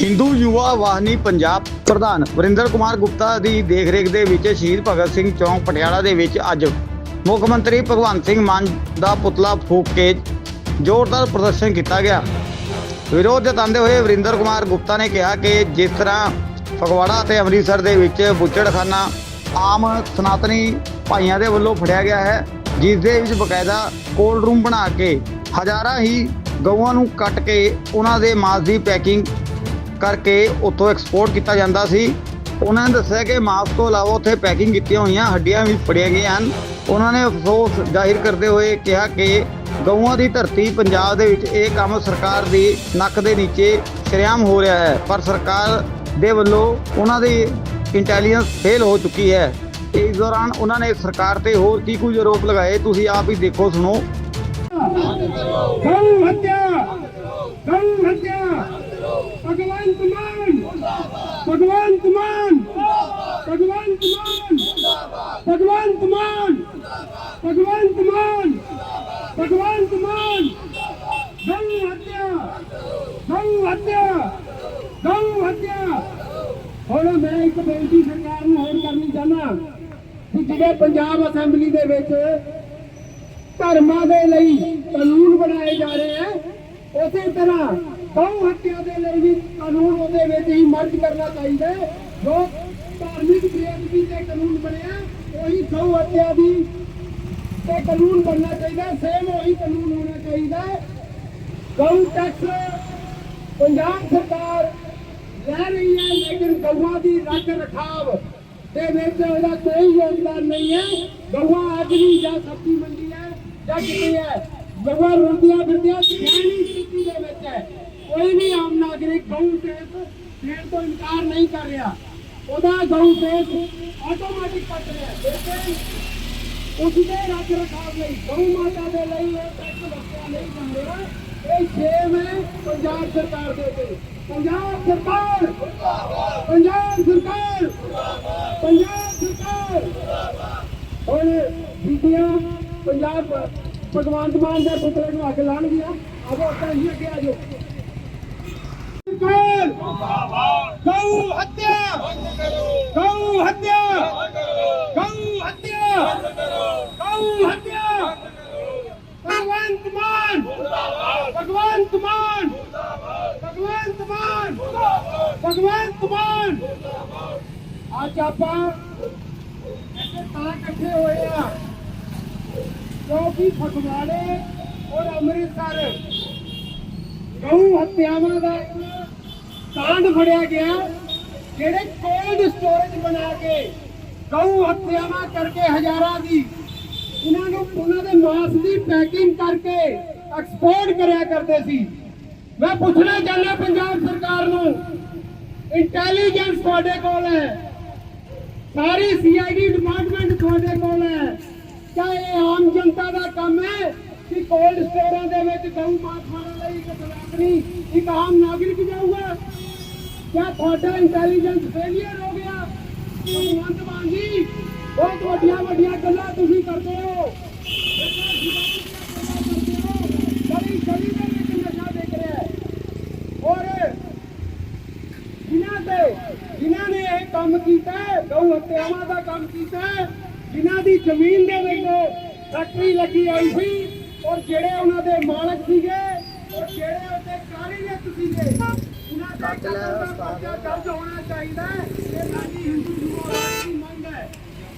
ਹਿੰਦੂ ਯੁਵਾ ਵਾਹਨੀ ਪੰਜਾਬ ਪ੍ਰਧਾਨ ਵਰਿੰਦਰ ਕੁਮਾਰ ਗੁਪਤਾ ਦੀ ਦੇਖਰੇਖ ਦੇ ਵਿੱਚ ਸ਼ਹੀਦ ਭਗਤ ਸਿੰਘ ਚੌਂਕ ਪਟਿਆਲਾ ਦੇ ਵਿੱਚ ਅੱਜ ਮੁੱਖ ਮੰਤਰੀ ਭਗਵੰਤ ਸਿੰਘ ਮਾਨ ਦਾ ਪੁਤਲਾ ਫੂਕ ਕੇ ਜ਼ੋਰਦਾਰ ਪ੍ਰਦਰਸ਼ਨ ਕੀਤਾ ਗਿਆ। ਵਿਰੋਧ ਜਤਾਉਂਦੇ ਹੋਏ ਵਰਿੰਦਰ ਕੁਮਾਰ ਗੁਪਤਾ ਨੇ ਕਿਹਾ ਕਿ ਜਿਸ ਤਰ੍ਹਾਂ ਫਗਵਾੜਾ ਅਤੇ ਅੰਮ੍ਰਿਤਸਰ ਦੇ ਵਿੱਚ ਬੁੱਚੜਖਾਨਾ ਆਮ ਸਨਾਤਨੀ ਭਾਈਆਂ ਦੇ ਵੱਲੋਂ ਫੜਿਆ ਗਿਆ ਹੈ, ਜਿਸ ਦੇ ਵਿੱਚ ਬਕਾਇਦਾ ਕੋਲਡ ਰੂਮ ਬਣਾ ਕੇ ਹਜ਼ਾਰਾਂ ਹੀ ਗਊਆਂ ਨੂੰ ਕੱਟ ਕੇ ਉਹਨਾਂ ਦੇ ਮਾਸ ਦੀ ਪੈਕਿੰਗ ਕਰਕੇ ਉੱਥੋਂ ਐਕਸਪੋਰਟ ਕੀਤਾ ਜਾਂਦਾ ਸੀ। ਉਹਨਾਂ ਨੇ ਦੱਸਿਆ ਕਿ ਮਾਸ ਤੋਂ ਇਲਾਵਾ ਉੱਥੇ ਪੈਕਿੰਗ ਕੀਤੀਆਂ ਹੋਈਆਂ ਹੱਡੀਆਂ ਵੀ ਫੜੀਆਂ ਗਈਆਂ ਹਨ। ਉਹਨਾਂ ਨੇ ਅਫਸੋਸ ਜ਼ਾਹਿਰ ਕਰਦੇ ਹੋਏ ਕਿਹਾ ਕਿ ਗਊਆਂ ਦੀ ਧਰਤੀ ਪੰਜਾਬ ਦੇ ਵਿੱਚ ਇਹ ਕੰਮ ਸਰਕਾਰ ਦੀ ਨੱਕ ਦੇ ਨੀਚੇ ਸ਼ਰਿਆਮ ਹੋ ਰਿਹਾ ਹੈ। ਪਰ ਸਰਕਾਰ ਦੇ ਵੱਲੋਂ ਉਹਨਾਂ ਦੀ ਇੰਟੈਲੀਜੈਂਸ ਫੇਲ ਹੋ ਚੁੱਕੀ ਹੈ। ਇਸ ਦੌਰਾਨ ਉਹਨਾਂ ਨੇ ਸਰਕਾਰ ਤੇ ਹੋਰ ਕੀ ਕੁਝ ਆਰੋਪ ਲਗਾਏ। ਤੁਸੀਂ ਆਪ ਹੀ ਦੇਖੋ, ਸੁਣੋ। ਭਗਵੰਤ ਮਾਨ ਭਗਵੰਤ ਮਾਨ ਭਗਵੰਤ ਮਾਨ ਭਗਵੰਤ ਮਾਨ ਭਗਵੰਤ ਮਾਨ ਭਗਵੰਤ ਮਾਨ। ਗਊ ਹੱਤਿਆ ਗਊ ਹੱਤਿਆ ਗਊ ਹੱਤਿਆ। ਹੁਣ ਮੈਂ ਇੱਕ ਬੇਨਤੀ ਸਰਕਾਰ ਨੂੰ ਹੋਰ ਕਰਨੀ ਚਾਹਨਾ ਕਿ ਜਿਹੜੇ ਪੰਜਾਬ ਅਸੈਂਬਲੀ ਦੇ ਵਿੱਚ ਧਰਮਾਂ ਦੇ ਲਈ ਕਾਨੂੰਨ ਬਣਾਏ ਜਾ ਰਹੇ ਆ, ਉਸੇ ਤਰ੍ਹਾਂ ਗਊ ਹੱਤਿਆ ਦੇ ਲਈ ਵੀ ਕਾਨੂੰਨ ਉਹਦੇ ਵਿੱਚ ਹੀ ਮਰਜ ਕਰਨਾ ਚਾਹੀਦਾ ਹੈ। ਜੋ ਧਾਰਮਿਕ ਬੇਅਦਬੀ ਤੇ ਕਾਨੂੰਨ ਬਣਿਆ, ਉਹੀ ਗਊ ਹੱਤਿਆ ਦੀ ਤੇ ਕਾਨੂੰਨ ਬਣਨਾ ਚਾਹੀਦਾ ਸੇਮ ਉਹੀ ਕਾਨੂੰਨ ਹੋਣਾ ਚਾਹੀਦਾ ਗਊ ਟੈਕਸ ਪੰਜਾਬ ਸਰਕਾਰ ਲੈ ਰਹੀ ਹੈ, ਲੇਕਿਨ ਗਊਆਂ ਦੀ ਰੱਖ ਰਖਾਵ ਦੇ ਵਿੱਚ ਉਹਦਾ ਕੋਈ ਯੋਗਦਾਨ ਨਹੀਂ ਹੈ। ਗਊਆਂ ਅੱਜ ਵੀ ਜਾਂ ਸਬਜ਼ੀ ਮੰਡੀ ਹੈ ਜਾਂ ਕਿਤੇ ਹੈ। ਗਊਆਂ ਰੋਂਦੀਆਂ ਫਿਰਦੀਆਂ, ਸਿਆਣੀ ਸਥਿਤੀ ਦੇ ਵਿੱਚ ਹੈ। ਕੋਈ ਵੀ ਆਮ ਨਾਗਰਿਕ ਗਊ ਟੈਕਸ ਦੇਣ ਤੋਂ ਇਨਕਾਰ ਨਹੀਂ ਕਰ ਰਿਹਾ। ਉਹਦਾ ਗਊ ਟੈਕਸ ਆਟੋਮੈਟਿਕ ਕੱਟ ਰਿਹਾ। ਲੇਕਿਨ ਉਸ ਦੇ ਰੱਖ ਰਖਾਵ ਲਈ, ਗਊ ਮਾਤਾ ਦੇ ਲਈ ਇਹ ਟੈਕਸ ਵਰਤਿਆ ਨਹੀਂ ਜਾਂਦਾ ਇਹ ਛੇਮ ਹੈ ਪੰਜਾਬ ਸਰਕਾਰ ਦੇ ਉੱਤੇ ਪੰਜਾਬ ਸਰਕਾਰ! ਪੰਜਾਬ ਸਰਕਾਰ! ਪੰਜਾਬ ਸਰਕਾਰ! ਹੁਣ ਬੀਬੀਆਂ, ਪੰਜਾਬ ਭਗਵੰਤ ਮਾਨ ਦੇ ਪੁੱਤਰ ਨੂੰ ਅੱਗ ਲਾਣ ਗਿਆ। ਆਵੋ ਆਪਾਂ ਅੱਗੇ ਆ ਜਾਓ ਸਰਕਾਰ ਗਊ ਹੱਤਿਆ ਗਊ ਹੱਤਿਆ ਗਊ ਹੱਤਿਆ ਗਊ ਹੱਤਿਆ ਭਗਵੰਤ ਮਾਨ ਭਗਵੰਤ ਮਾਨ ਭਗਵੰਤ ਮਾਨ ਭਗਵੰਤ ਮਾਨ ਅੱਜ ਆਪਾਂ ਇੱਥੇ ਤਾਂ ਇਕੱਠੇ ਹੋਏ ਆ ਕਿਉਂਕਿ ਫਗਵਾੜੇ ਔਰ ਅੰਮ੍ਰਿਤਸਰ ਗਊ ਹੱਤਿਆਵਾਂ ਦਾ ਕਾਂਡ ਫੜਿਆ ਗਿਆ, ਜਿਹੜੇ ਕੋਲਡ ਸਟੋਰੇਜ ਬਣਾ ਕੇ ਗਊ ਹੱਤਿਆਵਾਂ ਕਰਕੇ ਹਜ਼ਾਰਾਂ ਦੀ, ਉਹਨਾਂ ਨੂੰ, ਉਹਨਾਂ ਦੇ ਮਾਸ ਦੀ ਪੈਕਿੰਗ ਕਰਕੇ ਐਕਸਪੋਰਟ ਕਰਿਆ ਕਰਦੇ ਸੀ। ਮੈਂ ਪੁੱਛਣਾ ਚਾਹੁੰਦਾ ਪੰਜਾਬ ਸਰਕਾਰ ਨੂੰ ਇੰਟੈਲੀਜੈਂਸ ਤੁਹਾਡੇ ਕੋਲ ਹੈ? ਸਾਰੀ ਸੀਆਈਡੀ ਡਿਪਾਰਟਮੈਂਟ ਤੁਹਾਡੇ ਕੋਲ ਹੈ? ਕਿਆ ਇਹ ਆਮ ਜਨਤਾ ਦਾ ਕੰਮ ਹੈ ਕਿ ਕੋਲਡ ਸਟੋਰਾਂ ਦੇ ਵਿੱਚ ਗਊ ਮਾਸ ਮਾਰਨ ਲਈ ਇੱਕ ਸਲਾਖਣੀ ਇੱਕ ਆਮ ਨਾਗਰਿਕ ਜਾਊਗਾ? ਕਿਆ ਤੁਹਾਡਾ ਇੰਟੈਲੀਜੈਂਸ ਫੇਲਿਅਰ ਹੋ ਗਿਆ? ਭਗਵੰਤ ਮਾਨ ਜੀ ਬਹੁਤ ਵੱਡੀਆਂ ਵੱਡੀਆਂ ਗੱਲਾਂ ਤੁਸੀਂ ਕਰਦੇ ਹੋ। ਗਲੀ ਗਲੀ ਦੇ ਵਿੱਚ ਨਸ਼ਾ ਦੇਖ ਰਿਹਾ ਹੈ। ਔਰ ਜਿਨ੍ਹਾਂ ਤੇ ਜਿਨ੍ਹਾਂ ਨੇ ਇਹ ਕੰਮ ਕੀਤਾ ਹੈ, ਗਊ ਹੱਤਿਆਵਾਂ ਦਾ ਕੰਮ ਕੀਤਾ ਹੈ, ਜਿਨ੍ਹਾਂ ਦੀ ਜ਼ਮੀਨ ਦੇ ਵਿੱਚ ਫੈਕਟਰੀ ਲੱਗੀ ਹੋਈ ਸੀ ਔਰ ਜਿਹੜੇ ਉਹਨਾਂ ਦੇ ਮਾਲਕ ਸੀਗੇ ਔਰ ਜਿਹੜੇ ਉਹਦੇ ਕਾਰੀਗਰ ਸੀਗੇ ਉਹਨਾਂ ਦਾ ਅਗਲਾ ਉਸਤਾਦ। ਹੋਣਾ ਚਾਹੀਦਾ ਇਹ ਨਹੀਂ ਹਿੰਦੂ